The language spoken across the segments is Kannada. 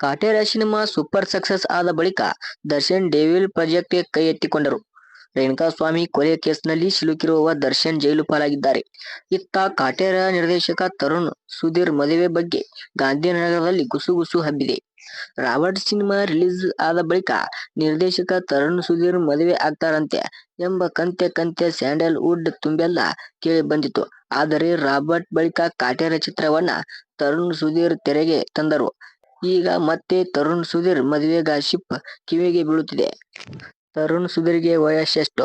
ಕಾಟೇರ ಸಿನಿಮಾ ಸೂಪರ್ ಸಕ್ಸಸ್ ಆದ ಬಳಿಕ ದರ್ಶನ್ ಡೆವಿಲ್ ಪ್ರಾಜೆಕ್ಟ್ಗೆ ಕೈ ಎತ್ತಿಕೊಂಡರು. ರೇಣುಕಾಸ್ವಾಮಿ ಕೊಲೆ ಕೇಸ್ನಲ್ಲಿ ಸಿಲುಕಿರುವ ದರ್ಶನ್ ಜೈಲು ಪಾಲಾಗಿದ್ದಾರೆ. ಇತ್ತ ಕಾಟೇರ ನಿರ್ದೇಶಕ ತರುಣ್ ಸುಧೀರ್ ಮದುವೆ ಬಗ್ಗೆ ಗಾಂಧಿನಗರದಲ್ಲಿ ಗುಸುಗುಸು ಹಬ್ಬಿದೆ. ರಾಬರ್ಟ್ ಸಿನಿಮಾ ರಿಲೀಸ್ ಆದ ಬಳಿಕ ನಿರ್ದೇಶಕ ತರುಣ್ ಸುಧೀರ್ ಮದುವೆ ಆಗ್ತಾರಂತೆ ಎಂಬ ಕಂತೆ ಕಂತೆ ಸ್ಯಾಂಡಲ್ ವುಡ್ ತುಂಬೆಲ್ಲ ಕೇಳಿ ಬಂದಿತ್ತು. ಆದರೆ ರಾಬರ್ಟ್ ಬಳಿಕ ಕಾಟೇರ ಚಿತ್ರವನ್ನ ತರುಣ್ ಸುಧೀರ್ ತೆರೆಗೆ ತಂದರು. ಈಗ ಮತ್ತೆ ತರುಣ್ ಸುಧೀರ್ ಮದುವೆ ಗಾಸಿಪ್ ಕಿವಿಗೆ ಬೀಳುತ್ತಿದೆ. ತರುಣ್ ಸುಧೀರ್ಗೆ ವಯಸ್ಸೆಷ್ಟು?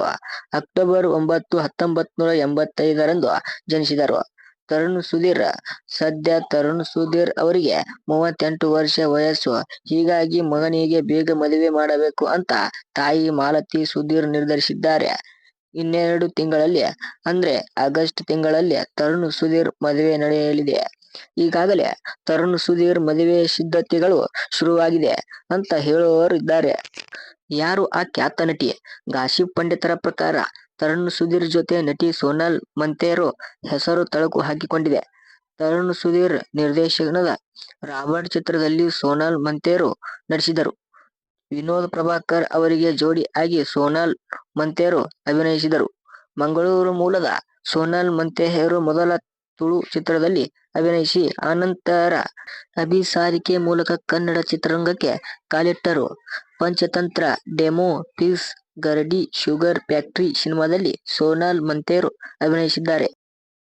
ಅಕ್ಟೋಬರ್ ಒಂಬತ್ತು ಹತ್ತೊಂಬತ್ ನೂರ ಎಂಬತ್ತೈದರಂದು ಜನಿಸಿದರು. ತರುಣ್ ಸುಧೀರ್, ಸದ್ಯ ತರುಣ್ ಸುಧೀರ್ ಅವರಿಗೆ ಮೂವತ್ತೆಂಟು ವರ್ಷ ವಯಸ್ಸು. ಹೀಗಾಗಿ ಮಗನಿಗೆ ಬೇಗ ಮದುವೆ ಮಾಡಬೇಕು ಅಂತ ತಾಯಿ ಮಾಲತಿ ಸುಧೀರ್ ನಿರ್ಧರಿಸಿದ್ದಾರೆ. ಇನ್ನೆರಡು ತಿಂಗಳಲ್ಲಿ, ಅಂದ್ರೆ ಆಗಸ್ಟ್ ತಿಂಗಳಲ್ಲಿ ತರುಣ್ ಸುಧೀರ್ ಮದುವೆ ನಡೆಯಲಿದೆ. ಈಗಾಗಲೇ ತರುಣ್ ಸುಧೀರ್ ಮದುವೆ ಸಿದ್ಧತೆಗಳು ಶುರುವಾಗಿದೆ ಅಂತ ಹೇಳುವವರು ಇದ್ದಾರೆ ಯಾರು ಆ ಖ್ಯಾತ ನಟಿ? ಗಾಸಿಬ್ ಪಂಡಿತರ ಪ್ರಕಾರ ತರುಣ್ ಸುಧೀರ್ ಜೊತೆ ನಟಿ ಸೋನಾಲ್ ಮಂತೇರೋ ಹೆಸರು ತಳಕು ಹಾಕಿಕೊಂಡಿದೆ. ತರುಣ್ ಸುಧೀರ್ ನಿರ್ದೇಶನದ ರಾಬರ್ಟ್ ಚಿತ್ರದಲ್ಲಿ ಸೋನಾಲ್ ಮಂತೇರೋ ನಟಿಸಿದರು. ವಿನೋದ್ ಪ್ರಭಾಕರ್ ಅವರಿಗೆ ಜೋಡಿ ಆಗಿ ಸೋನಾಲ್ ಮಂತೇರೋ ಅಭಿನಯಿಸಿದರು. ಮಂಗಳೂರು ಮೂಲದ ಸೋನಾಲ್ ಮಂತೆಹೇರು ಮೊದಲ ತುಳು ಚಿತ್ರದಲ್ಲಿ ಅಭಿನಯಿಸಿ ಅನಂತರ ಅಭಿಸಾರಿಕೆ ಮೂಲಕ ಕನ್ನಡ ಚಿತ್ರರಂಗಕ್ಕೆ ಕಾಲಿಟ್ಟರು. Panchatantra, demo, piece, Garadi, sugar factory ಸಿನಿಮಾದಲ್ಲಿ ಸೋನಾಲ್ ಮಂತೇರು ಅಭಿನಯಿಸಿದ್ದಾರೆ.